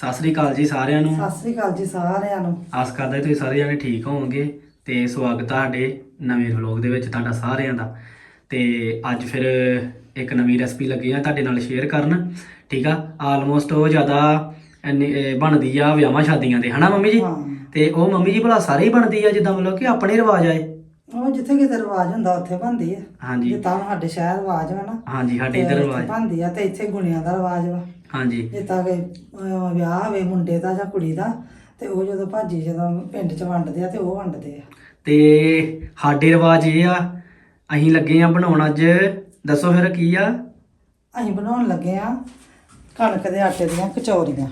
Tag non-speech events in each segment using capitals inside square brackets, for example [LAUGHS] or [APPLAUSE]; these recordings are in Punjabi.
ਸਤਿ ਸ੍ਰੀ ਅਕਾਲ ਜੀ ਸਾਰਿਆਂ ਨੂੰ। ਸਤਿ ਸ੍ਰੀ ਅਕਾਲ ਜੀ ਸਾਰਿਆਂ ਨੂੰ। ਆਸ ਕਰਦਾ ਤੁਸੀਂ ਸਾਰੇ ਜਾਣੇ ਠੀਕ ਹੋਵੋਗੇ ਤੇ ਸਵਾਗਤ ਹੈ ਸਾਡੇ ਨਵੇਂ ਵਲੌਗ ਦੇ ਵਿੱਚ ਤੁਹਾਡਾ ਸਾਰਿਆਂ ਦਾ। ਤੇ ਅੱਜ ਫਿਰ ਇੱਕ ਨਵੀਂ ਰੈਸਪੀ ਲੱਗੀ ਆ ਤੁਹਾਡੇ ਨਾਲ ਸ਼ੇਅਰ ਕਰਨ। ਠੀਕ ਆ? ਆਲਮੋਸਟ ਉਹ ਜ਼ਿਆਦਾ ਬਣਦੀ ਆ ਵਿਆਹਾਂ ਸ਼ਾਦੀਆਂ ਤੇ ਹਨਾ ਮੰਮੀ ਜੀ? ਹਾਂ। ਤੇ ਉਹ ਮੰਮੀ ਜੀ ਭਲਾ ਸਾਰੇ ਹੀ ਬਣਦੀ ਆ ਜਿੱਦਾਂ ਮਤਲਬ ਕਿ ਆਪਣੇ ਰਿਵਾਜ ਆਏ। ਉਹ ਜਿੱਥੇ ਕਿਤੇ ਰਿਵਾਜ ਹੁੰਦਾ ਉੱਥੇ ਬਣਦੀ ਆ। ਹਾਂਜੀ। ਜਿੱਦਾਂ ਹੁਣ ਸਾਡੇ ਸ਼ਹਿਰ ਰਿਵਾਜ ਵਾ ਨਾ ਹਾਂਜੀ ਸਾਡੇ ਤੇ ਇੱਧਰ ਰਿਵਾਜ। ਬਣਦੀ ਆ ਤੇ ਇੱਥੇ ਗੁਣਿਆਂ ਦਾ ਰਿਵਾਜ ਵਾ। ਹਾਂਜੀ। ਜਿੱਦਾਂ ਕਿ ਅਹ, ਵਿਆਹ ਹੋਵੇ ਮੁੰਡੇ ਦਾ ਜਾਂ ਕੁੜੀ ਦਾ ਤੇ ਉਹ ਜਦੋਂ ਭਾਜੀ ਜਦੋਂ ਪਿੰਡ 'ਚ ਵੰਡਦੇ ਆ ਤੇ ਉਹ ਵੰਡਦੇ ਆ। ਤੇ ਸਾਡੇ ਰਿਵਾਜ ਇਹ ਆ ਅਸੀਂ ਲੱਗੇ ਆ ਬਣਾਉਣ ਅੱਜ ਦੱਸੋ ਫਿਰ ਕੀ ਆ? ਅਸੀਂ ਬਣਾਉਣ ਲੱਗੇ ਆ ਕਣਕ ਦੇ ਆਟੇ ਦੀਆਂ ਕਚੌਰੀਆਂ।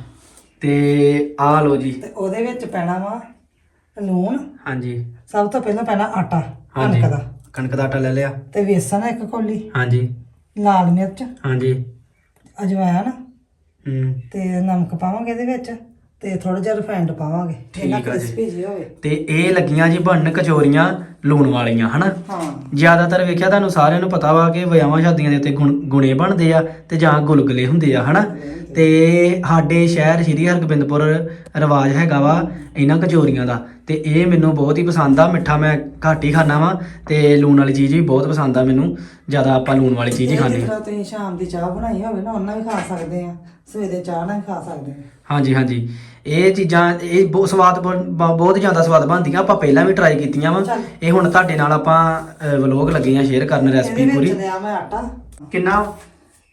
ਤੇ ਆ ਲੋ ਜੀ। ਤੇ ਉਹਦੇ ਵਿੱਚ ਪੈਣਾ ਵਾ ਲੂਣ। ਹਾਂਜੀ। ਸਭ ਤੋਂ ਪਹਿਲਾਂ ਪੈਣਾ ਆਟਾ। ਹਾਂਜੀ। ਕਣਕ ਦਾ। ਕਣਕ ਦਾ ਆਟਾ ਲੈ ਲਿਆ। ਤੇ ਵੇਸਣ ਇੱਕ ਕੌਲੀ? ਹਾਂਜੀ। ਲਾਲ ਮਿਰਚ? ਹਾਂਜੀ। ਅਜਵਾਇਣ? ਹੂੰ। ਤੇ ਨਮਕ ਪਾਵਾਂਗੇ ਇਹਦੇ ਵਿੱਚ? ਤੇ ਥੋੜਾ ਜਿਹਾ ਰਿਫਾਈਂਡ ਪਾਵਾਂਗੇ। ਠੀਕ ਆ ਜੀ। ਕ੍ਰਿਸਪੀ ਜਿਹੀ ਹੋਵੇ। ਤੇ ਇਹ ਲੱਗੀਆਂ ਜੀ ਬਣਨ ਕਚੋਰੀਆਂ। ਲੂਣ ਵਾਲੀਆਂ ਹਨਾ? ਜ਼ਿਆਦਾਤਰ ਵੇਖਿਆ ਤੁਹਾਨੂੰ ਸਾਰਿਆਂ ਨੂੰ ਪਤਾ ਵਾ ਕਿ ਵਿਆਹਾਂ ਸ਼ਾਦੀਆਂ ਦੇ ਉੱਤੇ ਗੁਣ- ਬਣਦੇ ਆ ਤੇ ਜਾਂ ਗੁਲਗੁਲੇ ਹੁੰਦੇ ਆ ਹਨਾ? ਤੇ ਸਾਡੇ ਸ਼ਹਿਰ ਸ਼੍ਰੀ ਹਰਗੋਬਿੰਦਪੁਰ ਰਿਵਾਜ ਹੈਗਾ ਵਾ ਇਹਨਾਂ ਕਚੋਰੀਆਂ ਦਾ ਤੇ ਇਹ ਮੈਨੂੰ ਬਹੁਤ ਹੀ ਪਸੰਦ ਆ ਮਿੱਠਾ ਮੈਂ ਘੱਟ ਹੀ ਖਾਣਾ ਵਾ ਤੇ ਲੂਣ ਵਾਲੀ ਚੀਜ਼ ਵੀ ਬਹੁਤ ਪਸੰਦ ਆ ਮੈਨੂੰ ਜ਼ਿਆਦਾ ਆਪਾਂ ਲੂਣ ਵਾਲੀ ਚੀਜ਼ ਹੀ ਖਾਂਦੇ ਹਾਂ। ਤੁਸੀਂ ਸ਼ਾਮ ਦੀ ਚਾਹ ਬਣਾਈ ਹੋਵੇ ਨਾ ਉਹਨਾਂ ਵੀ ਖਾ ਸਕਦੇ ਆ ਸਵੇਰੇ ਚਾਹ ਨਾਲ ਖਾ ਸਕਦੇ ਆ। ਹਾਂਜੀ ਹਾਂਜੀ। ਇਹ ਚੀਜ਼ਾਂ ਇਹ ਬਹੁਤ ਸਵਾਦ ਬਣ- ਬ- ਬਹੁਤ ਜ਼ਿਆਦਾ ਸਵਾਦ ਬਣਦੀਆਂ। ਆਪਾਂ ਪਹਿਲਾਂ ਵੀ ਟਰਾਈ ਕੀਤੀਆਂ ਵਾ। ਚੱਲ। ਇਹ ਹੁਣ ਤੁਹਾਡੇ ਨਾਲ ਆਪਾਂ ਵਲੌਗ ਲੱਗੇ ਆ ਸ਼ੇਅਰ ਕਰਨ ਰੈਸਪੀ ਪੂਰੀ। ਮੈਂ ਆਟਾ? ਕਿੰਨਾ?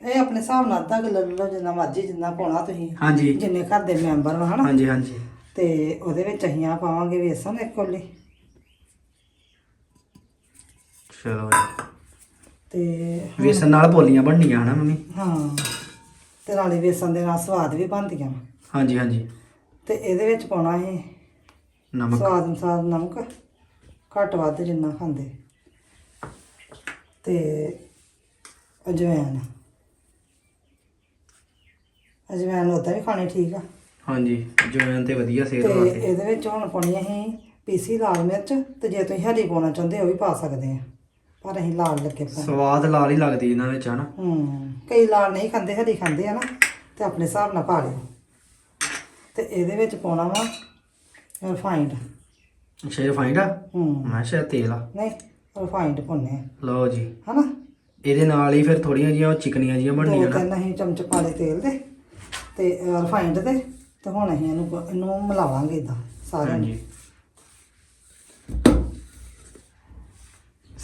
ਇਹ ਆਪਣੇ ਹਿਸਾਬ ਨਾਲ ਅੱਧਾ ਕਿਲੋ ਲੈ ਲਓ ਜਿੰਨਾ ਮਰਜ਼ੀ ਜਿੰਨਾ ਪਾਉਣਾ ਤੁਸੀਂ। ਹਾਂਜੀ। ਜਿੰਨੇ ਘਰ ਦੇ ਮੈਂਬਰ ਹਨਾ? ਹਾਂਜੀ ਹਾਂਜੀ। ਤੇ ਉਹਦੇ ਵਿੱਚ ਅਸੀਂ ਆ ਪਾਵਾਂਗੇ ਵੇਸਣ ਇੱਕ ਕੋਲੀ। ਚਲੋ ਜੀ। ਤੇ ਵੇਸਣ ਨਾਲ ਬੋਲੀਆਂ ਬਣਨੀਆਂ ਹਨਾ ਮੰਮੀ? ਹਾਂ। ਤੇ ਨਾਲੇ ਵੇਸਣ ਦੇ ਨਾਲ ਸਵਾਦ ਵੀ ਬਣਦੀਆਂ ਵਾ। ਹਾਂਜੀ ਹਾਂਜੀ। ਤੇ ਇਹਦੇ ਵਿੱਚ ਪਾਉਣਾ ਹੈ ਨਮਕ। ਸਵਾਦ ਅਨੁਸਾਰ ਨਮਕ ਘੱਟ ਵੱਧ ਜਿੰਨਾ ਖਾਂਦੇ। ਤੇ ਅਜਵਾਇਣ ਅਜਵਾਇਣ ਉਦਾਂ ਵੀ ਖਾਣੀ ਠੀਕ ਆ। ਹਾਂਜੀ ਜਵੈਨ ਤੇ ਵਧੀਆ ਸਿਹਤ ਤੇ ਵਾਸਤੇ। ਇਹਦੇ ਵਿੱਚ ਹੁਣ ਪਾਉਣੀ ਅਸੀਂ ਪੀਸੀ ਲਾਲ ਮਿਰਚ ਤੇ ਜੇ ਤੁਸੀਂ ਹਰੀ ਪਾਉਣਾ ਚਾਹੁੰਦੇ ਹੋ ਉਹ ਵੀ ਪਾ ਸਕਦੇ ਆ। ਪਰ ਅਸੀਂ ਲਾਲ ਲੱਗੇ ਪਾਉਣਾ ਸਵਾਦ ਲਾਲ ਹੀ ਲੱਗਦੀ ਇਹਨਾਂ ਵਿੱਚ ਹਨਾ? ਹੂੰ ਕਈ ਲਾਲ ਨਹੀਂ ਖਾਂਦੇ ਹਰੀ ਖਾਂਦੇ ਆ ਨਾ ਤੇ ਆਪਣੇ ਹਿਸਾਬ ਨਾਲ ਪਾ ਲਿਓ। ਤੇ ਇਹਦੇ ਵਿੱਚ ਪਾਉਣਾ ਵਾ ਰਿਫਾਈਂਡ ਅੱਛਾ ਰਿਫਾਈਂਡ ਆ? ਹੂੰ। ਮੈਂ ਸ਼ਾਇਦ ਤੇਲ ਆ। ਨਹੀਂ ਰਿਫਾਈਂਡ ਪਾਉਣੇ ਆ। ਲਓ ਜੀ। ਹਨਾ? ਇਹਦੇ ਨਾਲ ਹੀ ਫਿਰ ਥੋੜੀਆਂ ਜੀਆਂ ਚਿਕਨੀਆਂ ਜੀਆਂ ਦੋ ਬਣਨੀਆਂ ਨਾ। ਤਿੰਨ ਅਸੀਂ ਚਮਚ ਪਾ ਲਏ ਤੇਲ ਦੇ ਤੇ ਰਿਫਾਈਂਡ ਦੇ ਤੇ ਹੁਣ ਅਸੀਂ ਇਹਨੂੰ ਪ- ਇਹਨੂੰ ਮਿਲਾਵਾਂਗੇ ਇਦਾਂ ਸਾਰਿਆਂ ਨੂੰ। ਹਾਂਜੀ।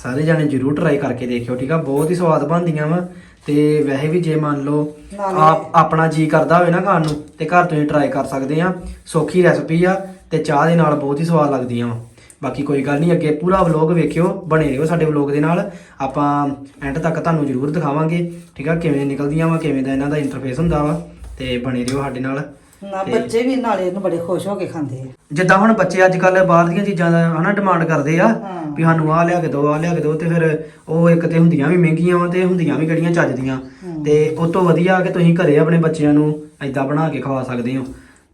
ਸਾਰੇ ਜਾਣੇ ਜਰੂਰ ਟਰਾਈ ਕਰਕੇ ਦੇਖਿਓ ਠੀਕ ਆ? ਬਹੁਤ ਹੀ ਸਵਾਦ ਬਣਦੀਆਂ ਵਾ। ਤੇ ਵੈਸੇ ਵੀ ਜੇ ਮੰਨ ਲਓ ਆਪ ਆਪਣਾ ਜੀ ਕਰਦਾ ਹੋਵੇ ਨਾ ਖਾਣ ਨੂੰ ਤੇ ਘਰ ਤੋਂ ਹੀ ਟਰਾਈ ਕਰ ਸਕਦੇ ਆ। ਸੌਖੀ ਰੈਸਪੀ ਆ ਤੇ ਚਾਹ ਦੇ ਨਾਲ ਬਹੁਤ ਹੀ ਸਵਾਦ ਲੱਗਦੀਆਂ ਵਾ। ਬਾਕੀ ਕੋਈ ਗੱਲ ਨਹੀਂ ਅੱਗੇ ਪੂਰਾ ਵਲੌਗ ਵੇਖਿਓ ਬਣੇ ਰਹੋ ਸਾਡੇ ਵਲੌਗ ਦੇ ਨਾਲ। ਆਪਾਂ ਐਂਡ ਤੱਕ ਤੁਹਾਨੂੰ ਜਰੂਰ ਦਿਖਾਵਾਂਗੇ ਠੀਕ ਆ? ਕਿਵੇਂ ਨਿਕਲਦੀਆਂ ਵਾ ਕਿਵੇਂ ਦਾ ਇਹਨਾਂ ਦਾ ਇੰਟਰਫੇਸ ਹੁੰਦਾ ਵਾ ਤੇ ਬਣੇ ਰਹੋ ਸਾਡੇ ਨਾਲ। ਨਾ ਬੱਚੇ ਵੀ ਨਾਲੇ ਇਹਨੂੰ ਬੜੇ ਖੁਸ਼ ਹੋ ਕੇ ਖਾਂਦੇ ਆ। ਜਿੱਦਾਂ ਹੁਣ ਬੱਚੇ ਅੱਜ ਕੱਲ ਬਾਹਰ ਦੀਆਂ ਚੀਜ਼ਾਂ ਦਾ ਹਨਾ ਡਿਮਾਂਡ ਕਰਦੇ ਆ। ਵੀ ਸਾਨੂੰ ਆਹ ਲਿਆ ਕੇ ਦਿਓ ਆਹ ਲਿਆ ਕੇ ਦਿਓ ਤੇ ਫਿਰ ਉਹ ਇੱਕ ਤੇ ਹੁੰਦੀਆਂ ਵੀ ਮਹਿੰਗੀਆਂ ਵਾ ਤੇ ਹੁੰਦੀਆਂ ਵੀ ਕਿਹੜੀਆਂ ਚੱਜਦੀਆਂ ਤੇ ਉਸ ਤੋਂ ਵਧੀਆ ਕਿ ਤੁਸੀਂ ਘਰੇ ਆਪਣੇ ਬੱਚਿਆਂ ਨੂੰ ਐਦਾਂ ਬਣਾ ਕੇ ਖਵਾ ਸਕਦੇ ਹੋ।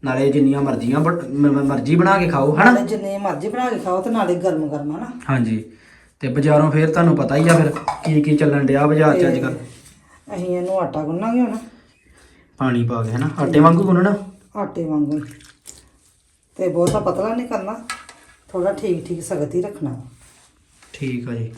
ਨਾਲੇ ਜਿੰਨੀਆਂ ਮਰਜ਼ੀਆਂ ਬਣ- ਮ- ਮ- ਮਰਜ਼ੀ ਬਣਾ ਕੇ ਖਾਓ ਹਨਾ? ਨਾਲੇ ਜਿੰਨੇ ਮਰਜ਼ੀ ਬਣਾ ਕੇ ਖਾਓ ਤੇ ਨਾਲੇ ਗਰਮ ਗਰਮ ਹਨਾ? ਹਾਂਜੀ। ਤੇ ਬਾਜ਼ਾਰੋਂ ਫਿਰ ਤੁਹਾਨੂੰ ਪਤਾ ਹੀ ਆ ਫਿਰ ਕੀ ਕੀ ਚੱਲਣ ਡਿਆ ਬਾਜ਼ਾਰ 'ਚ ਅੱਜ ਕੱਲ ਅਸੀਂ ਇਹਨੂੰ ਆਟਾ ਗੁੰਨਾਂਗੇ ਹੁਣ। ਪਾਣੀ ਪਾ ਕੇ ਹਨਾ? ਆਟੇ ਵਾਂਗੂ ਗੁੰਨਣਾ? ਆਟੇ ਵਾਂਗੂ ਹੀ। ਤੇ ਬਹੁਤਾ ਪਤਲਾ ਨਹੀਂ ਕਰਨਾ ਥੋੜਾ ਠੀਕ ਠੀਕ ਸਖਤ ਹੀ ਰੱਖਣਾ ਠੀਕ ਆ ਜੀ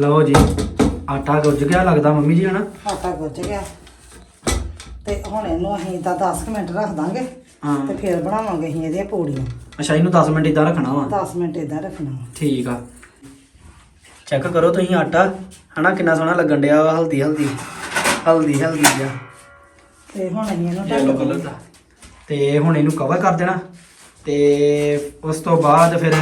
ਲਓ ਜੀ ਆਟਾ ਗੁੱਝ ਗਿਆ ਲੱਗਦਾ ਮੰਮੀ ਜੀ ਹਨਾ? ਆਟਾ ਗੁੱਝ ਗਿਆ। ਤੇ ਹੁਣ ਇਹਨੂੰ ਅਸੀਂ ਤਾਂ 10 ਕੁ ਮਿੰਟ ਰੱਖ ਦਾਂਗੇ ਹਾਂ। ਤੇ ਫਿਰ ਬਣਾਵਾਂਗੇ ਅਸੀਂ ਇਹਦੀਆਂ ਪੂੜੀਆਂ। ਅੱਛਾ ਇਹਨੂੰ 10 ਮਿੰਟ ਇਦਾਂ ਰੱਖਣਾ ਵਾ? 10 ਮਿੰਟ ਇਦਾਂ ਰੱਖਣਾ ਵਾ। ਠੀਕ ਆ। ਚੈੱਕ ਕਰੋ ਤੁਸੀਂ ਆਟਾ ਹਨਾ? ਕਿੰਨਾ ਸੋਹਣਾ ਲੱਗਣ ਡਿਆ ਵਾ ਹਲਦੀ ਹਲਦੀ। ਹਲਦੀ ਹਲਦੀ ਜਿਹਾ। ਤੇ ਹੁਣ ਅਸੀਂ ਇਹਨੂੰ ਢੱਕ ਕਲਰ ਦਾ। ਤੇ ਹੁਣ ਇਹਨੂੰ ਕਵਰ ਕਰ ਦੇਣਾ। ਤੇ ਉਸ ਤੋਂ ਬਾਅਦ ਫਿਰ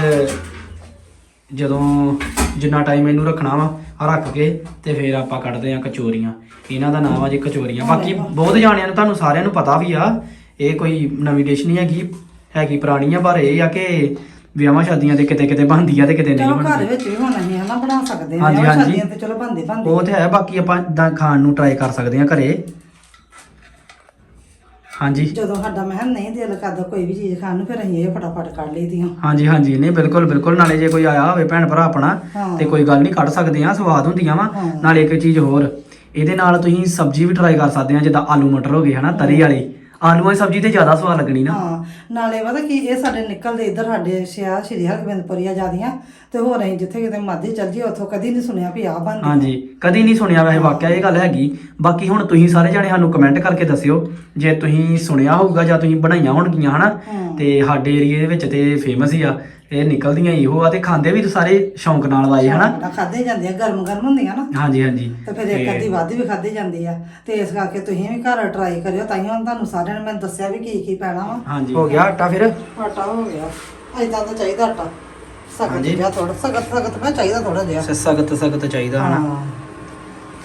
ਜਦੋਂ ਜਿੰਨਾ ਟਾਈਮ ਇਹਨੂੰ ਰੱਖਣਾ ਵਾ ਆ ਰੱਖ ਕੇ ਤੇ ਫਿਰ ਆਪਾਂ ਕੱਢਦੇ ਆ ਕਚੋਰੀਆਂ। ਇਹਨਾਂ ਦਾ ਨਾਮ ਆ ਜੀ ਕਚੋਰੀਆਂ। ਬਾਕੀ ਬਹੁਤ ਜਾਣਿਆਂ ਨੂੰ ਤੁਹਾਨੂੰ ਸਾਰਿਆਂ ਨੂੰ ਪਤਾ ਵੀ ਆ ਇਹ ਕੋਈ ਨਵੀਂ ਡਿਸ਼ ਨਹੀਂ ਹੈਗੀ ਹੈਗੀ ਪੁਰਾਣੀ ਆ ਪਰ ਇਹ ਆ ਕਿ ਵਿਆਹਾਂ ਸ਼ਾਦੀਆਂ ਤੇ ਕਿਤੇ ਕਿਤੇ ਬਣਦੀ ਆ ਤੇ ਕਿਤੇ ਨਹੀਂ ਚਲੋ ਘਰ ਬਣਦੀ ਵਿੱਚ ਵੀ ਹੁਣ ਅਸੀਂ ਹਨਾ ਬਣਾ ਸਕਦੇ ਹਾਂ ਹਾਂਜੀ, ਵਿਆਹ ਹਾਂਜੀ। ਸ਼ਾਦੀਆਂ ਤੇ ਚਲੋ ਬੰਦੇ ਬੰਦੇ ਉਹ ਤੇ ਹੈ ਬਾਕੀ ਆਪਾਂ ਖਾਣ ਨੂੰ ਟਰਾਈ ਕਰ ਸਕਦੇ ਆ ਘਰੇ। ਹਾਂਜੀ। ਜਦੋਂ ਸਾਡਾ ਮਹਿਲ ਨਹੀਂ ਦਿਲ ਕਰਦਾ ਕੋਈ ਵੀ ਚੀਜ਼ ਖਾਣ ਨੂੰ ਫਿਰ ਅਸੀਂ ਇਹ ਫਟਾਫਟ ਕੱਢ ਲਈਦੀਆਂ ਹਾਂਜੀ ਹਾਂਜੀ। ਨਹੀਂ ਬਿਲਕੁਲ ਬਿਲਕੁਲ। ਨਾਲੇ ਜੇ ਕੋਈ ਆਇਆ ਹੋਵੇ ਭੈਣ ਭਰਾ ਆਪਣਾ ਹਾਂ। ਤੇ ਕੋਈ ਗੱਲ ਨਹੀਂ ਕੱਢ ਸਕਦੇ ਆ ਸਵਾਦ ਹੁੰਦੀਆਂ ਵਾ। ਹਾਂ। ਨਾਲੇ ਇੱਕ ਚੀਜ਼ ਹੋਰ ਇਹਦੇ ਨਾਲ ਤੁਸੀਂ ਸਬਜ਼ੀ ਵੀ ਟਰਾਈ ਕਰ ਸਕਦੇ ਆ ਜਿੱਦਾਂ ਆਲੂ ਮਟਰ ਹੋ ਗਏ ਹਨਾ ਤਰੀ ਵਾਲੀ। ਆਲੂਆਂ ਦੀ ਸਬਜ਼ੀ ਤੇ ਜ਼ਿਆਦਾ ਸਵਾਦ ਲੱਗਣੀ ਨਾ। ਹਾਂ ਨਾਲੇ ਪਤਾ ਕੀ ਇਹ ਸਾਡੇ ਨਿਕਲਦੇ ਇੱਧਰ ਸਾਡੇ ਸ਼ਹਿਰ ਸ਼੍ਰੀ ਹਰਗੋਬਿੰਦਪੁਰੀਆ ਜਾਂਦੀਆਂ ਤੇ ਹੋਰ ਅਸੀਂ ਜਿੱਥੇ ਕਿਤੇ ਮਰਜ਼ੀ ਚੱਲ ਜੀ ਉੱਥੋਂ ਕਦੀ ਨਹੀਂ ਸੁਣਿਆ ਵੀ ਆਹ ਬਣਦੀ। ਹਾਂਜੀ ਕਦੀ ਨਹੀਂ ਸੁਣਿਆ ਵੈਸੇ ਵਾਕਿਆ ਇਹ ਗੱਲ ਹੈਗੀ। ਬਾਕੀ ਹੁਣ ਤੁਸੀਂ ਸਾਰੇ ਜਾਣੇ ਸਾਨੂੰ ਕਮੈਂਟ ਕਰਕੇ ਦੱਸਿਓ ਜੇ ਤੁਸੀਂ ਸੁਣਿਆ ਹੋਊਗਾ ਜਾਂ ਤੁਸੀਂ ਬਣਾਈਆਂ ਹੋਣਗੀਆਂ ਹਨਾ। ਤੇ ਸਾਡੇ ਏਰੀਏ ਦੇ ਵਿੱਚ ਤੇ ਫੇਮਸ ਹੀ ਆ। ਇਹ ਨਿਕਲਦੀਆਂ ਇਹੋ ਆ ਤੇ ਖਾਂਦੇ ਵੀ ਸਾਰੇ ਸ਼ੌਂਕ ਨਾਲ ਵਾਏ ਹਨਾ? ਖਾਦੇ ਜਾਂਦੇ ਆ ਗਰਮ ਗਰਮ ਹੁੰਦੀਆਂ ਨਾ। ਹਾਂਜੀ ਹਾਂਜੀ। ਤੇ ਫਿਰ ਇੱਕ ਅੱਧੀ ਵੱਧ ਵੀ ਖਾਦੀ ਜਾਂਦੀ ਆ। ਤੇ ਇਸ ਕਰਕੇ ਤੁਸੀਂ ਵੀ ਘਰ ਟਰਾਈ ਕਰਿਓ ਤਾਂ ਹੀ ਹੁਣ ਤੁਹਾਨੂੰ ਸਾਰਿਆਂ ਨੇ ਮੈਨੂੰ ਦੱਸਿਆ ਵੀ ਕੀ ਕੀ ਪੈਣਾ ਵਾ। ਹਾਂਜੀ। ਹੋ ਗਿਆ ਆਟਾ ਫਿਰ? ਆਟਾ ਹੋ ਗਿਆ। ਐਦਾਂ ਤਾਂ ਚਾਹੀਦਾ ਆਟਾ। ਸਖਤ ਹਾਂਜੀ। ਜਿਹਾ ਥੋੜਾ ਸਖਤ ਸਖਤ ਮੈਂ ਚਾਹੀਦਾ ਥੋੜਾ ਜਿਹਾ। ਸਖਤ ਸਖਤ ਚਾਹੀਦਾ ਹਨਾ?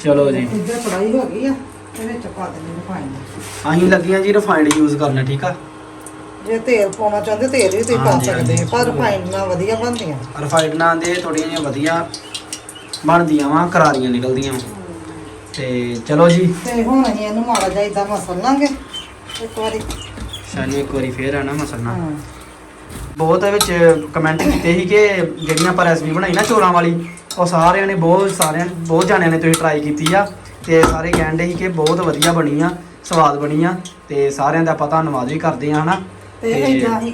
ਚਲੋ ਜੀ। ਇੱਧਰ ਫਰਾਈ ਹੋ ਗਈ ਆ ਇਹਦੇ ਚ ਪਾ ਦੇਣੀ ਰਿਫਾਈਨ ਅਸੀਂ ਲੱਗੀਆਂ ਜੀ ਰਿਫਾਈਨਡ ਯੂਜ਼ ਕਰਨਾ ਠੀਕ ਆ? ਜੇ ਤੇਲ ਪਾਉਣਾ ਚਾਹੁੰਦੇ ਤੇਲ ਵੀ ਤੁਸੀਂ ਪਾ ਹਾਂਜੀ, ਸਕਦੇ ਹਾਂਜੀ। ਆ ਪਰ ਰਿਫਾਈਨ ਨਾਲ ਵਧੀਆ ਬਣਦੀਆਂ। ਰਿਫਾਈਨਡ ਨਾਲ ਦੇ ਥੋੜੀਆਂ ਜਿਹੀਆਂ ਵਧੀਆ ਬਣਦੀਆਂ ਵਾ ਕਰਾਰੀਆਂ ਨਿਕਲਦੀਆਂ ਵਾਂ। ਤੇ ਚਲੋ ਜੀ। ਤੇ ਹੁਣ ਅਸੀਂ ਇਹਨੂੰ ਮਾੜਾ ਜਿਹਾ ਇਦਾਂ ਮਸਲ ਲਾਂਗੇ ਇੱਕ ਵਾਰੀ। ਸਾਨੂੰ ਇੱਕ ਵਾਰੀ ਫੇਰ ਆ ਨਾ ਮਸਲਣਾ ਹਾਂ। ਬਹੁਤ ਵਿੱਚ ਕਮੈਂਟ ਕੀਤੇ ਸੀ ਕਿ ਜਿਹੜੀਆਂ ਆਪਾਂ ਰੈਸਪੀ ਬਣਾਈ ਨਾ ਚੋਲਾਂ ਵਾਲੀ ਉਹ ਸਾਰਿਆਂ ਨੇ ਬਹੁਤ ਸਾਰਿਆਂ ਬਹੁਤ ਜਾਣਿਆਂ ਨੇ ਤੁਸੀਂ ਟਰਾਈ ਕੀਤੀ ਆ। ਤੇ ਸਾਰੇ ਕਹਿੰਦੇ ਸੀ ਕਿ ਬਹੁਤ ਵਧੀਆ ਬਣੀ ਆ ਸਵਾਦ ਬਣੀ ਆ। ਤੇ ਸਾਰਿਆਂ ਦਾ ਆਪਾਂ ਧੰਨਵਾਦ ਵੀ ਕਰਦੇ ਆ ਹਨਾ। ਤੇ ਤੇ- ਇਦਾਂ ਹੀ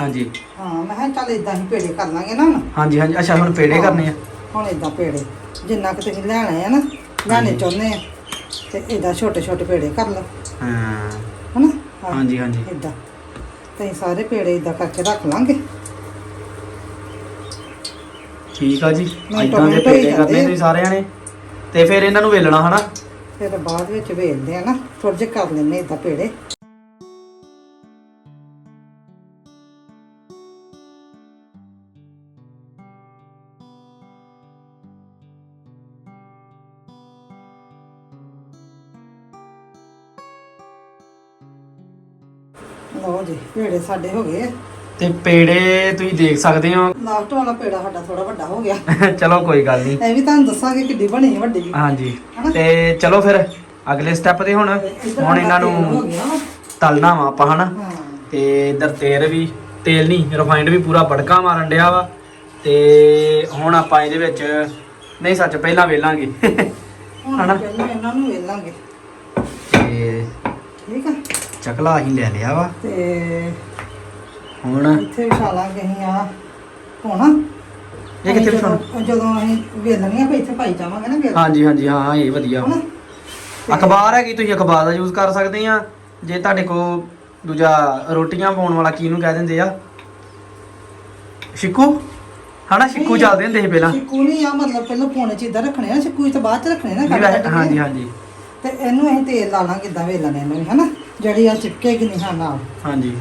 ਹਾਂਜੀ। ਹਾਂ ਮੈਂ ਕਿਹਾ ਚੱਲ ਇਦਾਂ ਹੀ ਪੇੜੇ ਕਰ ਲਾਂਗੇ ਨਾ ਹੁਣ। ਹਾਂਜੀ ਹਾਂਜੀ। ਅੱਛਾ ਹੁਣ ਪੇੜੇ ਕਰਨੇ ਆ। ਹੁਣ ਇਦਾਂ ਪੇੜੇ। ਜਿੰਨਾ ਕਿ ਤੁਸੀਂ ਲੈਣਾ ਹੈ ਨਾ ਲੈਣੇ ਚਾਹੁੰਦੇ ਆ ਤੇ ਇਦਾਂ ਛੋਟੇ ਛੋਟੇ ਪੇੜੇ ਕਰ ਲਓ। ਹਾਂ। ਹਨਾ? ਹਾਂਜੀ ਹਾਂਜੀ। ਇਦਾਂ। ਤੇ ਅਸੀਂ ਸਾਰੇ ਪੇੜੇ ਇਦਾਂ ਕਰਕੇ ਰੱਖ ਲਾਂਗੇ। ਠੀਕ ਆ ਜੀ। ਮੈਂ ਇਦਾਂ ਦੇ ਟੋਮੈਟੋ ਹੀ ਪੇੜੇ ਜਾਂਦੇ ਕਰਨੇ ਆ। ਤੁਸੀਂ ਸਾਰਿਆਂ ਨੇ। ਤੇ ਫਿਰ ਇਹਨਾਂ ਨੂੰ ਵੇਲਣਾ ਹਨਾ? ਫਿਰ ਬਾਅਦ ਵਿੱਚ ਵੇਲਦੇ ਆ ਨਾ। ਥੋੜੇ ਜਿਹੇ ਕਰ ਲੈਣੇ ਇਦਾਂ ਪੇੜੇ। ਪੇੜੇ ਸਾਡੇ ਹੋ ਗਏ। ਤੇ ਪੇੜੇ ਤੁਸੀਂ ਦੇਖ ਸਕਦੇ ਹੋ। ਲਾਸਟ ਵਾਲਾ ਪੇੜਾ ਸਾਡਾ ਥੋੜਾ ਵੱਡਾ ਹੋ ਗਿਆ। [LAUGHS] ਚਲੋ ਕੋਈ ਗੱਲ ਨਹੀਂ। ਇਹ ਵੀ ਤੁਹਾਨੂੰ ਦੱਸਾਂਗੇ ਕਿੱਡੀ ਬਣੀ ਹੈ ਵੱਡੀ। ਹਾਂਜੀ। ਹਨਾ? ਤੇ ਚਲੋ ਫਿਰ ਅਗਲੇ ਸਟੈਪ ਤੇ ਹੁਣ ਇੱਧਰ ਹੁਣ ਇਹਨਾਂ ਹੋ ਨੂੰ ਗਿਆ। ਵਾ। ਤਲਣਾ ਵਾ ਆਪਾਂ ਹਨਾ? ਹਾਂ। ਤੇ ਇਧਰ ਤੇਲ ਵੀ ਤੇਲ ਨਹੀਂ ਰਿਫਾਈਨਡ ਵੀ ਪੂਰਾ ਬੜਕਾ ਮਾਰਨ ਡਿਆ ਵਾ। ਤੇ ਹੁਣ ਆਪਾਂ ਇਹਦੇ ਵਿੱਚ ਨਹੀਂ ਸੱਚ ਪਹਿਲਾਂ ਵੇਲਾਂਗੇ। ਹੁਣ ਹਨਾ? ਪਹਿਲਾਂ ਇਹਨਾਂ ਨੂੰ ਵੇਲਾਂਗੇ। ਤੇ ਠੀਕ ਆ? ਚਕਲਾ ਅਸੀਂ ਲੈ ਲਿਆ ਵਾ। ਤੇ ਹੁਣ ਇੱਥੇ ਵਿਛਾ ਲਾਂਗੇ ਅਸੀਂ ਆ ਹੋਣਾ ਇਹ ਕਿੱਥੇ ਵਿਛਾਉਣਾ? ਜਦੋਂ- ਅਸੀਂ ਵੇਲਣੀਆਂ ਪਈ ਇੱਥੇ ਪਾਈ ਜਾਵਾਂਗੇ ਨਾ ਵੇਲ ਹਾਂਜੀ ਹਾਂਜੀ ਹਾਂ ਇਹ ਵਧੀਆ। ਵਾ। ਅਖਬਾਰ ਹੈਗੀ ਤੁਸੀਂ ਅਖਬਾਰ ਦਾ ਯੂਜ਼ ਕਰ ਸਕਦੇ ਆ। ਜੇ ਤੁਹਾਡੇ ਕੋਲ ਦੂਜਾ ਰੋਟੀਆਂ ਪਾਉਣ ਵਾਲਾ ਕੀ ਨੂੰ ਕਹਿ ਦਿੰਦੇ ਆ? ਸ਼ਿਕੂ? ਹਨਾ ਸ਼ਿਕੂ ਚੱਲਦੇ ਹੁੰਦੇ ਸੀ ਪਹਿਲਾਂ। ਸ਼ਿਕੂ ਨਹੀਂ ਆ ਮਤਲਬ ਪਹਿਲਾਂ ਪੋਣੇ ਚ ਇਦਾਂ ਰੱਖਣੇ ਆ। ਸ਼ਿਕੂ ਚ ਬਾਅਦ ਚ ਰੱਖਣੇ ਨਾ ਨਹੀਂ ਕੱਢ ਵੈਸੇ- ਕੱਢ ਕੇ। ਹਾਂਜੀ। ਹਾਂਜੀ ਤੇ ਇਹਨੂੰ ਅਸੀਂ ਤੇਲ ਲਾ ਲਾਂਗੇ ਇਦਾਂ ਵੇਲਣੇ ਇਹਨੂੰ ਵੀ, ਹਨਾ? ਜਿਹੜੀ ਆ ਚਿਪਕੇਗੀ ਨਹੀਂ ਹਾਂ ਨਾਲ ਹਾਂਜੀ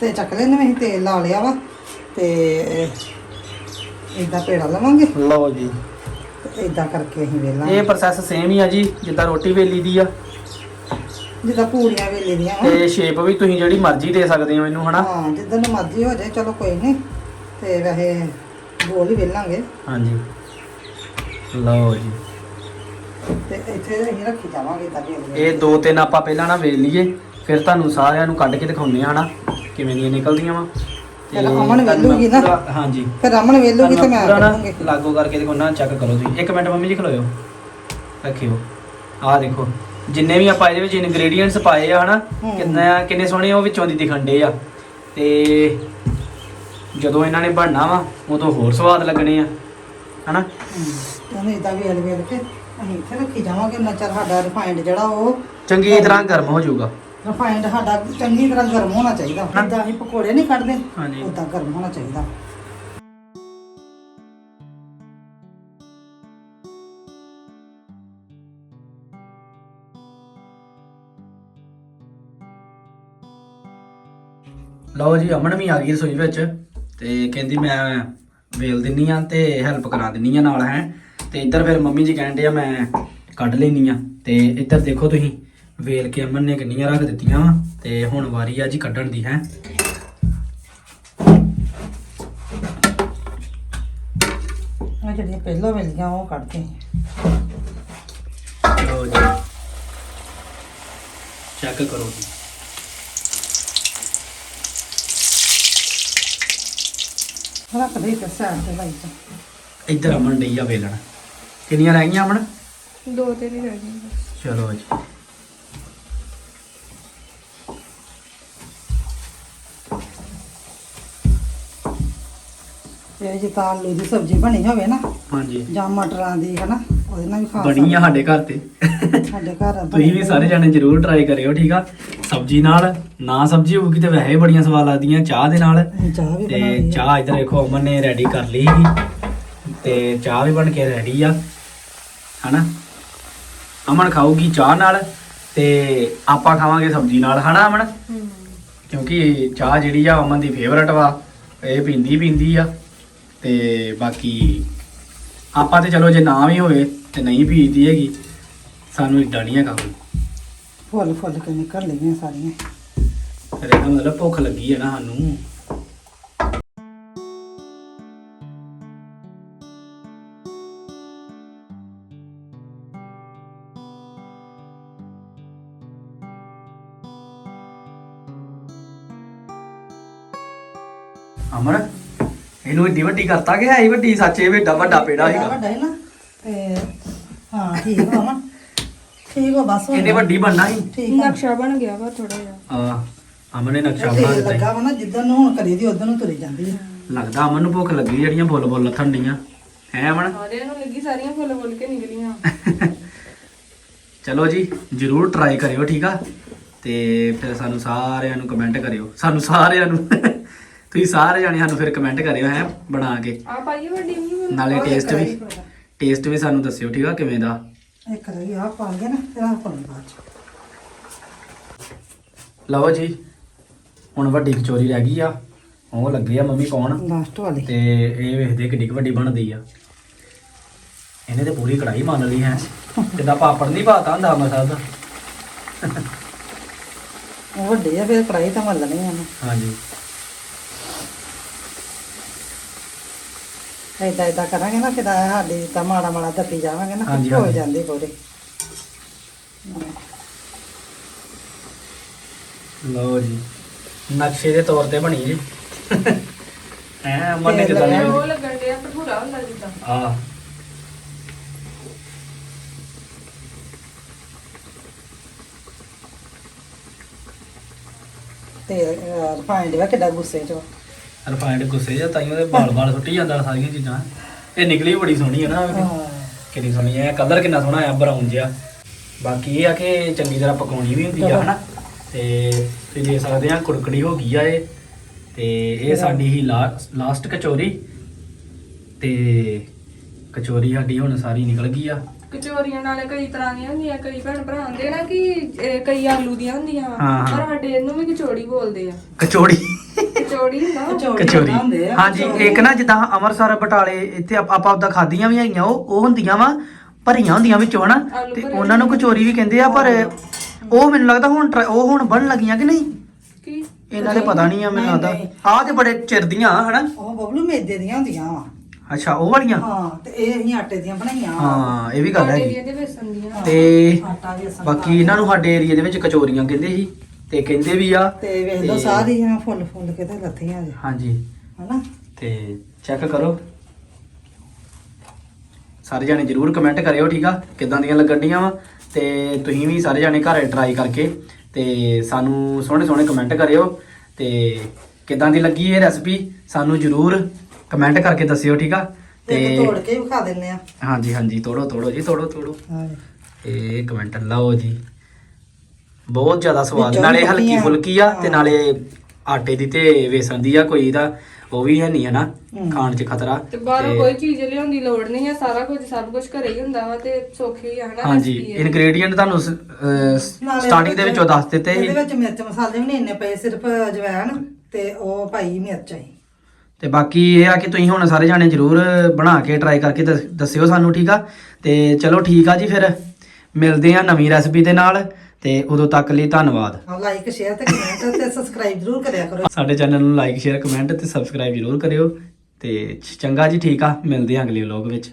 ਤੇ ਚੱਕਲੇ ਨੂੰ ਅਸੀਂ ਤੇਲ ਲਾ ਲਿਆ ਵਾ ਤੇ ਇਦਾਂ ਪੇੜਾ ਲਵਾਂਗੇ। ਲਓ ਜੀ। ਇਦਾਂ ਕਰਕੇ ਅਸੀਂ ਵੇਲਾਂਗੇ। ਇਹ ਪ੍ਰੋਸੈਸ ਸੇਮ ਹੀ ਆ ਜੀ ਜਿੱਦਾਂ ਰੋਟੀ ਵੇਲੀ ਦੀ ਆ। ਜਿੱਦਾਂ ਪੂੜੀਆਂ ਵੇਲੇ ਦੀਆਂ ਤੇ ਸ਼ੇਪ ਵੀ ਤੁਸੀਂ ਜਿਹੜੀ ਮਰਜ਼ੀ ਦੇ ਸਕਦੇ ਹੋ ਇਹਨੂੰ ਹਨਾ? ਹਾਂ ਜਿੱਦਾਂ ਨੂੰ ਮਰਜ਼ੀ ਹੋ ਜਾਏ ਚਲੋ ਕੋਈ ਨਹੀਂ। ਤੇ ਵੈਸੇ ਗੋਲ ਹੀ ਵੇਲਾਂਗੇ। ਹਾਂਜੀ। ਲਓ ਜੀ। ਤੇ ਇੱਥੇ ਅਸੀਂ ਰੱਖੀ ਜਾਵਾਂਗੇ ਤਾਂ ਵੇਲ ਇਹ ਦੋ ਤਿੰਨ ਆਪਾਂ ਪਹਿਲਾਂ ਨਾ ਵੇਲ ਲਈਏ ਫਿਰ ਤੁਹਾਨੂੰ ਸਾਰਿਆਂ ਨੂੰ ਕੱਢ ਕੇ ਦਿਖਾਉਂਦੇ ਆ ਹਨਾ ਕਿਵੇਂ ਦੀਆਂ ਨਿਕਲਦੀਆਂ ਵਾ। ਫਿਰ ਅਮਨ ਵੇਲੂਗੀ ਨਾ। ਹਾਂਜੀ। ਫਿਰ ਰਮਨ ਵੇਲੂਗੀ ਤੇ ਮੈਂ ਕਰੂੰਗੀ ਲਾਗੂ ਕਰਕੇ ਦੇਖੋ ਨਾ ਚੈੱਕ ਕਰੋ ਤੁਸੀਂ। ਇੱਕ ਮਿੰਟ ਮੰਮੀ ਜੀ ਖਲੋਇਓ। ਰੱਖਿਓ। ਆਹ ਦੇਖੋ ਜਿੰਨੇ ਵੀ ਆਪਾਂ ਇਹਦੇ ਵਿੱਚ ਇਨਗਰੀਡੀਅੰਟਸ ਪਾਏ ਆ ਹਨਾ। ਕਿੰਨਾ ਕਿੰਨੇ ਸੋਹਣੇ ਉਹ ਵਿੱਚੋਂ ਦੀ ਦਿਖਣ ਡੇ ਆ। ਤੇ ਜਦੋਂ ਇਹਨਾਂ ਨੇ ਬਣਨਾ ਵਾ ਉਦੋਂ ਹੋਰ ਸਵਾਦ ਲੱਗਣੇ ਆ। ਹਨਾ? ਉਹਨੂੰ ਇਦਾਂ ਵੇਲ ਵੇਲ ਕੇ ਅਸੀਂ ਇੱਥੇ ਰੱਖੀ ਜਾਵਾਂਗੇ ਨਚਰ ਸਾਡਾ ਰਿਫਾਈਂਡ ਜਿਹੜਾ ਉਹ ਚੰਗੀ ਤਰ੍ਹਾਂ ਗਰਮ ਹੋ ਜਾਊਗਾ। ਰਿਫਾਈਂਡ ਸਾਡਾ ਚੰਗੀ ਤਰ੍ਹਾਂ ਗਰਮ ਹੋਣਾ ਚਾਹੀਦਾ। ਇਦਾਂ ਅਸੀਂ ਪਕੌੜੇ ਨਹੀਂ ਕੱਢਦੇ ਹਾਂਜੀ। ਉਦਾਂ ਗਰਮ ਹੋਣਾ ਚਾਹੀਦਾ। ਲਓ ਜੀ ਅਮਨ ਵੀ ਆ ਗਈ ਰਸੋਈ ਵਿੱਚ ਤੇ ਕਹਿੰਦੀ ਮੈਂ ਵੇਲ ਦਿੰਨੀ ਆ ਤੇ ਹੈਲਪ ਕਰਾ ਦਿੰਨੀ ਆ ਨਾਲ ਹੈ। ਤੇ ਇੱਧਰ ਫਿਰ ਮੰਮੀ ਜੀ ਕਹਿਣ ਡਿਆ ਮੈਂ ਕੱਢ ਲੈਣੀ ਆ। ਤੇ ਇੱਧਰ ਦੇਖੋ ਤੁਸੀਂ ਵੇਲ ਕੇ ਅਮਨ ਨੇ ਕਿੰਨੀਆਂ ਰੱਖ ਦਿੱਤੀਆਂ ਵਾ ਤੇ ਹੁਣ ਵਾਰੀ ਆ ਜੀ ਕੱਢਣ ਦੀ ਹੈ। ਆ ਜਿਹੜੀਆਂ ਪਹਿਲਾਂ ਵੇਲੀਆਂ ਉਹ ਕੱਢਦੇ ਲਓ ਜੀ। ਚੈੱਕ ਕਰੋ ਜੀ। ਰੱਖ ਦੇ ਤੇ ਤੇ ਲਾਈ ਇੱਧਰ ਅਮਨ ਡਈ ਆ ਵੇਲਣ। ਕਿੰਨੀਆਂ ਰਹਿ ਗਈਆਂ ਅਮਨ? ਦੋ ਤੇ ਨਹੀਂ ਰਹਿ ਗਏ ਬਸ। ਚਲੋ ਜੀ। ਇਹ ਜੇ ਤਾਂ ਆਲੂ ਦੀ ਸਬਜ਼ੀ ਬਣੀ ਹੋਵੇ ਨਾ ਹਾਂਜੀ। ਜਾਂ ਮਟਰਾਂ ਦੀ ਹਨਾ ਉਹਦੇ ਨਾਲ ਵੀ ਖਾ ਬਣੀ ਆ ਸਾਡੇ ਘਰ ਤੇ। ਸਕਦੇ। ਸਾਡੇ ਘਰ ਤੁਸੀਂ ਵੀ ਸਾਰੇ ਜਾਣੇ ਜਰੂਰ ਟਰਾਈ ਕਰਿਓ ਠੀਕ ਆ? ਸਬਜ਼ੀ ਨਾਲ ਨਾ ਸਬਜ਼ੀ ਹੋਊਗੀ ਤੇ ਵੈਸੇ ਹੀ ਬੜੀਆਂ ਸਵਾਦ ਲੱਗਦੀਆਂ ਚਾਹ ਦੇ ਨਾਲ। ਚਾਹ ਵੀ ਬਣਾ ਤੇ ਲਈ ਆ। ਚਾਹ ਇੱਧਰ ਦੇਖੋ ਅਮਨ ਨੇ ਰੈਡੀ ਕਰ ਲਈ ਸੀ। ਤੇ ਚਾਹ ਵੀ ਬਣ ਕੇ ਰੈਡੀ ਆ। ਹਨਾ? ਅਮਨ ਖਾਊਗੀ ਚਾਹ ਨਾਲ ਤੇ ਆਪਾਂ ਖਾਵਾਂਗੇ ਸਬਜ਼ੀ ਨਾਲ ਹਨਾ ਅਮਨ? ਕਿਉਂਕਿ ਚਾਹ ਜਿਹੜੀ ਆ ਅਮਨ ਦੀ ਫੇਵਰਟ ਵਾ ਇਹ ਪੀਂਦੀ ਪੀਂਦੀ ਆ ਤੇ ਬਾਕੀ ਆਪਾਂ ਤੇ ਚਲੋ ਜੇ ਨਾ ਵੀ ਹੋਵੇ ਤੇ ਨਹੀਂ ਪੀਦੀ ਹੈਗੀ ਸਾਨੂੰ ਇਦਾਂ ਨਹੀਂ ਹੈਗਾ ਕੋਈ ਫੁੱਲ ਫੁੱਲ ਕੇ ਨਿਕਲ ਲਈਆਂ ਸਾਰੀਆਂ। ਫਿਰ ਇਹਦਾ ਮਤਲਬ ਭੁੱਖ ਲੱਗੀ ਹੈ ਨਾ ਸਾਨੂੰ। ਅਮਰ ਇਹਨੂੰ ਏਡੀ ਵੱਡੀ ਕਰਤਾ ਕਿ ਹੈ ਹੀ ਵੱਡੀ ਸੱਚੇ ਵੱਡਾ ਵੱਡਾ ਪੇੜਾ ਹੈਗਾ ਵੱਡਾ ਹੈ ਨਾ ਤੇ ਹਾਂ ਠੀਕ ਹੋ ਨਾ ਠੀਕ ਹੋ ਬਸ ਹੋ ਇਹਨੇ। ਵੱਡੀ ਬਣਨਾ ਸੀ। ਠੀਕ ਆ। ਨਕਸ਼ਾ ਬਣ ਗਿਆ ਵਾ ਥੋੜਾ ਜਿਹਾ। ਆ ਅਮਨ ਨੇ ਨਕਸ਼ਾ ਬਣਾ ਤੇਲ ਦਿੱਤਾ। ਲੱਗਾ ਵਾ ਨਾ ਜਿੱਦਾਂ ਨੂੰ ਹੁਣ ਕਰੀ ਦੀ ਉਧਰ ਨੂੰ ਤੁਰੀ ਜਾਂਦੀ ਹੈ ਲੱਗਦਾ ਅਮਨ ਨੂੰ ਭੁੱਖ ਲੱਗੀ ਜਿਹੜੀਆਂ ਬੁੱਲ ਬੁੱਲ ਲੱਥਣ ਡੀਆਂ। ਹੈ ਅਮਨ ਸਾਰਿਆਂ ਨੂੰ ਲੱਗੀ ਸਾਰੀਆਂ ਫੁੱਲ ਫੁੱਲ ਕੇ ਨਿਕਲੀਆਂ। ਚਲੋ ਜੀ ਜਰੂਰ ਟਰਾਈ ਕਰਿਓ ਠੀਕ ਆ? ਤੇ ਫਿਰ ਸਾਨੂੰ ਸਾਰਿਆਂ ਨੂੰ ਕਮੈਂਟ ਕਰਿਓ। ਸਾਨੂੰ ਸਾਰਿਆਂ ਨੂੰ। ਤੁਸੀਂ ਸਾਰੇ ਜਾਣੇ ਸਾਨੂੰ ਫਿਰ ਕਮੈਂਟ ਕਰਿਓ ਹੈ ਬਣਾ ਕੇ। ਆ ਪਾਈਏ ਵੱਡੀ ਵੀ ਨਾਲੇ ਟੇਸਟ ਵੀ ਟੇਸਟ ਵੀ ਸਾਨੂੰ ਦੱਸਿਓ ਠੀਕ ਆ ਕਿਵੇਂ ਦਾ? ਇੱਕ ਰਹੀ ਆ ਪਾ ਗਿਆ ਨਾ ਫਿਰ ਆ ਪਾਉਣੀ ਬਾਅਦ ਚ। ਲਓ ਜੀ ਹੁਣ ਵੱਡੀ ਕਚੋਰੀ ਰਹਿ ਗਈ ਆ। ਉਹ ਲੱਗੇ ਆ ਮੰਮੀ ਪਾਉਣ। ਲਾਸਟ ਵਾਲੀ। ਤੇ ਇਹ ਵੇਖਦੇ ਕਿੱਡੀ ਕੁ ਵੱਡੀ ਬਣਦੀ ਆ। ਇਹਨੇ ਤੇ ਪੂਰੀ ਕੜਾਈ ਮੰਨ ਲਈ ਹੈ। ਜਿੱਦਾਂ ਪਾਪੜ ਨਹੀਂ ਪਾਤਾ ਹੁੰਦਾ ਅੰਮ੍ਰਿਤਸਰ ਦਾ? ਉਹ ਵੱਡੀ ਆ ਫਿਰ ਕੜਾਈ ਤਾਂ ਮੱਲਣੀ ਆ ਨਾ ਹਾਂਜੀ। ਏਦਾਂ ਏਦਾਂ ਕਰਾਂਗੇ ਨਾ ਫਿਰ ਸਾਡੀ ਤਾਂ ਮਾੜਾ ਮਾੜਾ ਦੱਪੀ ਜਾਵਾਂਗੇ ਨਾ ਹਾਂਜੀ, ਹੋ ਹਾਂਜੀ। ਜਾਂਦੀ ਪੂਰੀ ਲਓ ਜੀ ਨਕਸ਼ੇ ਦੇ ਤੌਰ ਤੇ ਬਣੀ ਜੀ ਐ ਮੰਨੇ ਤੇਲ ਜਿੱਦਾਂ ਲਗਾਇਆ। ਦੀ ਉਹ ਲੱਗਣ ਡਿਆ ਭਟੂਰਾ ਹੁੰਦਾ ਜਿੱਦਾਂ ਆ ਤੇ ਰਿਫਾਈਂਡ ਵਾ ਕਿੱਡਾ ਗੁੱਸੇ ਚ ਵਾ। ਰਿਫਾਈਂਡ ਗੁੱਸੇ ਜਾਂ ਤਾਈਓ ਦੇ ਬਾਲ ਬਾਲ ਸੁੱਟੀ ਜਾਂਦਾ ਸਾਰੀਆਂ ਚੀਜ਼ਾਂ। ਇਹ ਨਿਕਲੀ ਬੜੀ ਸੋਹਣੀ ਹੈ ਨਾ। ਕਿੰਨੀ ਸੋਹਣੀ ਹੈ ਕਲਰ ਕਿੰਨਾ ਸੋਹਣਾ ਆ ਬਰਾਊਨ ਜਿਹਾ। ਬਾਕੀ ਇਹ ਆ ਕਿ ਚੰਗੀ ਤਰ੍ਹਾਂ ਪਕਾਉਣੀ ਵੀ ਹੁੰਦੀ ਆ ਹਨਾ। ਤੇ ਤੁਸੀਂ ਦੇਖ ਸਕਦੇ ਆ ਕੁੜਕੜੀ ਹੋ ਗਈ ਆ ਇਹ। ਤੇ ਇਹ ਸਾਡੀ ਹੀ ਲਾਸਟ ਕਚੋਰੀ। ਤੇ ਕਚੋਰੀ ਸਾਡੀ ਹੁਣ ਸਾਰੀ ਨਿਕਲ ਗਈ ਆ। ਕਚੋਰੀਆਂ ਨਾਲੇ ਕਈ ਤਰ੍ਹਾਂ ਦੀਆਂ ਹੁੰਦੀਆਂ ਕਈ ਭੈਣ ਭਰਾ ਹੁੰਦੇ ਨਾ ਕਿ ਇਹ ਕਈ ਆਲੂ ਦੀਆਂ ਹੁੰਦੀਆਂ। ਪਰ ਸਾਡੇ ਇਹਨੂੰ ਵੀ ਕਚੋੜੀ ਬੋਲਦੇ ਆ। ਕਚੋੜੀ। ਕਚੋੜੀ ਹੁੰਦਾ ਕਚੋਰੀ ਆ, ਹਾਂਜੀ। ਇੱਕ ਨਾ ਜਿੱਦਾਂ ਅੰਮ੍ਰਿਤਸਰ ਬਟਾਲੇ ਇੱਥੇ ਆਪ- ਆਪਾਂ ਉਹਦਾ ਖਾਧੀਆਂ ਵੀ ਹੈਗੀਆਂ ਉਹ ਉਹ ਹੁੰਦੀਆਂ ਵਾ ਭਰੀਆਂ ਹੁੰਦੀਆਂ ਵਿੱਚੋਂ ਹਨਾ? ਤੇ ਉਹਨਾਂ ਨੂੰ ਕਚੋਰੀ ਵੀ ਕਹਿੰਦੇ ਆ ਪਰ ਉਹ ਮੈਨੂੰ ਲੱਗਦਾ ਹੁਣ ਉਹ ਹੁਣ ਬਣ ਲੱਗੀਆਂ ਕਿ ਨਹੀਂ? ਕੀ? ਇਹਨਾਂ ਦੇ ਪਤਾ ਨਹੀਂ ਆ ਮੈਨੂੰ ਨਹੀਂ, ਲੱਗਦਾ। ਨਹੀਂ। ਆਹ ਤੇ ਬੜੇ ਚਿਰ ਦੀਆਂ ਹਨਾ? ਉਹ ਬਬਲੂ ਮੇਦੇ ਦੀਆਂ ਹੁੰਦੀਆਂ ਵਾ। ਅੱਛਾ ਉਹ ਵਾਲੀਆਂ? ਹਾਂ ਤੇ ਇਹ ਅਸੀਂ ਆਟੇ ਦੀਆਂ ਬਣਾਈਆਂ ਵਾ। ਹਾਂ ਇਹ ਵੀ ਗੱਲ ਹੈਗੀ। ਦੀਆਂ ਤੇ ਬੇਸਣ ਦੀਆਂ ਤੇ ਆਟਾ ਵੀ ਅਸਾਂ ਬਾਕੀ ਇਹਨਾਂ ਨੂੰ ਸਾਡੇ ਏਰੀਆ ਦੇ ਵਿੱਚ ਕਚੋਰੀਆਂ ਕਹਿੰਦੇ ਸੀ। ਤੇ ਕਹਿੰਦੇ ਵੀ ਆ ਤੇ ਵੇਖ ਲਓ ਸਾਰੀਆਂ ਫੁੱਲ ਫੁੱਲ ਕੇ ਤੇ ਲੱਥੀਆਂ ਜੇ। ਹਾਂਜੀ। ਹਨਾ? ਤੇ ਚੈੱਕ ਕਰੋ। ਸਾਰੇ ਜਾਣੇ ਜਰੂਰ ਕਮੈਂਟ ਕਰਿਓ ਠੀਕ ਆ? ਕਿਦਾਂ ਦੀਆਂ ਲੱਗਣ ਡੀਆਂ ਵਾ? ਤੇ ਤੁਸੀਂ ਵੀ ਸਾਰੇ ਜਾਣੇ ਘਰੇ ਟਰਾਈ ਕਰਕੇ ਤੇ ਸਾਨੂੰ ਸੋਹਣੇ ਸੋਹਣੇ ਕਮੈਂਟ ਕਰਿਓ। ਤੇ ਕਿਦਾਂ ਦੀ ਲੱਗੀ ਇਹ ਰੈਸਪੀ ਸਾਨੂੰ ਜਰੂਰ ਕਮੈਂਟ ਕਰਕੇ ਦੱਸਿਓ ਠੀਕ ਆ? ਤੇ ਤੇ ਤੋੜ ਕੇ ਵਿਖਾ ਦਿੰਨੇ ਆ। ਹਾਂਜੀ ਹਾਂਜੀ ਤੋੜੋ ਤੋੜੋ ਜੀ ਤੋੜੋ ਤੋੜੋ। ਹਾਂ ਇਹ ਕਮੈਂਟ ਲਓ ਜੀ। ਬਹੁਤ ਜ਼ਿਆਦਾ ਸਵਾਦ ਵਿੱਚੋਂ ਨਾਲੇ ਹਲਕੀ। ਫੁਲਕੀ ਆ ਤੇ ਹਾਂ। ਨਾਲੇ ਆਟੇ ਦੀ ਤੇ ਵੇਸਣ ਦੀ ਆ ਕੋਈ ਦਾ ਉਹ ਵੀ ਹੈ ਨਹੀਂ ਹੈ ਨਾ ਹਮ। ਖਾਣ 'ਚ ਖਤਰਾ ਤੇ ਬਾਹਰੋਂ ਤੇ- ਕੋਈ ਚੀਜ਼ ਲਿਆਉਣ ਦੀ ਲੋੜ ਨਹੀਂ ਹੈ ਸਾਰਾ ਕੁਝ ਸਭ ਕੁਝ ਘਰੇ ਹੀ ਹੁੰਦਾ ਵਾ ਤੇ ਸੌਖੀ ਹੀ ਆ ਹਨਾ ਹਾਂਜੀ recipe ਇਹ। ਇਨਗਰੀਡੀਅੰਟ ਤੁਹਾਨੂੰ ਨਾਲੇ ਸਟਾਰਟਿੰਗ ਦੇ ਇਹਦੇ ਵਿੱਚੋਂ ਦੱਸ ਦਿੱਤੇ ਇਹਦੇ ਸੀ ਵਿੱਚ ਮਿਰਚ ਮਸਾਲੇ ਵੀ ਨਹੀਂ ਇੰਨੇ ਪਏ ਸਿਰਫ ਅਜਵਾਇਣ ਤੇ ਉਹ ਭਾਈ ਮਿਰਚ ਆਈ ਤੇ ਬਾਕੀ ਇਹ ਆ ਕਿ ਤੁਸੀਂ ਹੁਣ ਸਾਰੇ ਜਾਣੇ ਜਰੂਰ ਬਣਾ ਕੇ ਟਰਾਈ ਕਰਕੇ ਦੱਸ- ਦੱਸਿਓ ਸਾਨੂੰ ਠੀਕ ਆ ਤੇ ਚਲੋ ਠੀਕ ਆ ਜੀ ਫਿਰ ਮਿਲਦੇ ਆ ਨਵੀਂ ਰੈਸਪੀ ਦੇ ਨਾਲ ਤੇ ਉਦੋਂ ਤੱਕ ਲਈ ਧੰਨਵਾਦ। ਲਾਈਕ ਸ਼ੇਅਰ ਤੇ ਕਮੈਂਟ ਤੇ ਸਬਸਕ੍ਰਾਈਬ ਜ਼ਰੂਰ ਕਰਿਆ ਕਰੋ। ਸਾਡੇ ਚੈਨਲ ਨੂੰ ਲਾਈਕ ਸ਼ੇਅਰ ਕਮੈਂਟ ਤੇ ਸਬਸਕ੍ਰਾਈਬ ਜਰੂਰ ਕਰਿਓ ਤੇ ਚੰਗਾ ਜੀ ਠੀਕ ਆ ਮਿਲਦੇ ਆ ਅਗਲੇ ਵਲੋਗ ਵਿੱਚ।